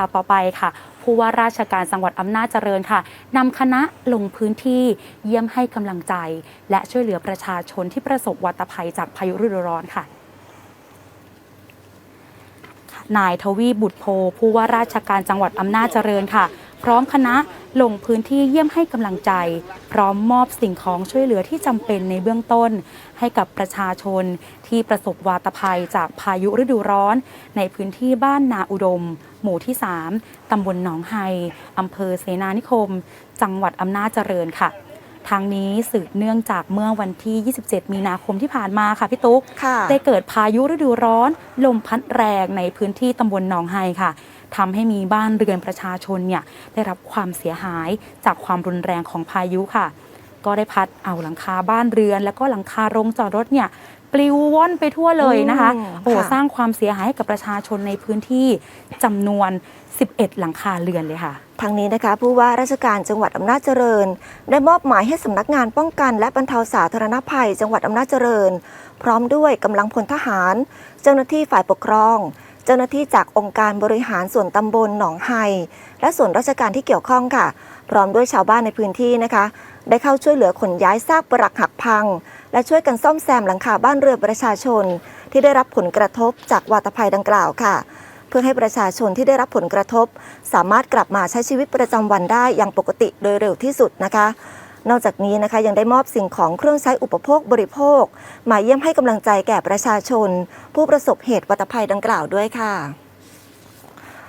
ข่าต่อไปค่ะ ผู้ว่าราชการจังหวัดอำนาจเจริญค่ะนำคณะลงพื้นที่เยี่ยมให้กำลังใจ และช่วยเหลือประชาชนที่ประสบวัตภัยจากพายุฤดูร้อนค่ะนายทวีบุตรโพผู้ว่าราชการจังหวัดอำนาจเจริญค่ะ พร้อมคณะ ลงพื้นที่เยี่ยมให้กำลังใจ พร้อมมอบสิ่งของช่วยเหลือที่จำเป็นในเบื้องต้น ให้กับประชาชนที่ประสบวาตภัยจากพายุฤดูร้อน ในพื้นที่บ้านนาอุดม หมู่ที่ 3 ตำบลหนองไฮอำเภอเสนานิคม จังหวัดอำนาจเจริญค่ะทางนี้สืบเนื่องจากเมื่อวันที่ 27 มีนาคมที่ผ่านมาค่ะพี่ตุ๊กค่ะได้เกิดพายุฤดูร้อน ลมพัดแรงในพื้นที่ตำบลหนองไฮค่ะ ทำให้มีบ้านเรือนประชาชนเนี่ยได้รับความเสียหายจากความรุนแรงของพายุค่ะ ก็ได้พัดเอาหลังคาบ้านเรือน แล้วก็หลังคาโรงจอดรถเนี่ยปลิวว่อนไปทั่วเลยนะคะอืมโอ้ค่ะสร้างความเสียหายให้กับประชาชนในพื้นที่จำนวน 11 หลังคาเรือนเลยค่ะ ทางนี้นะคะผู้ว่าราชการจังหวัดอำนาจเจริญ ได้มอบหมายให้สำนักงานป้องกัน และบรรเทาสาธารณภัย จังหวัดอำนาจเจริญ พร้อมด้วยกำลังพลทหาร เจ้าหน้าที่ฝ่ายปกครองเจ้าหน้าที่จากองค์การบริหารส่วนตำบลหนองไฮและส่วนราชการที่เกี่ยวข้องค่ะ พร้อมด้วยชาวบ้านในพื้นที่นะคะ ได้เข้าช่วยเหลือขนย้ายซากปรักหักพัง และช่วยกันซ่อมแซมหลังคาบ้านเรือนประชาชน ที่ได้รับผลกระทบจากวาตภัยดังกล่าวค่ะ เพื่อให้ประชาชนที่ได้รับผลกระทบ สามารถกลับมาใช้ชีวิตประจำวันได้อย่างปกติโดยเร็วที่สุดนะคะ นอกจากนี้นะคะยังได้มอบสิ่งของเครื่องใช้อุปโภคบริโภค มาเยี่ยมให้กำลังใจแก่ประชาชน ผู้ประสบเหตุวัตภัยดังกล่าวด้วยค่ะ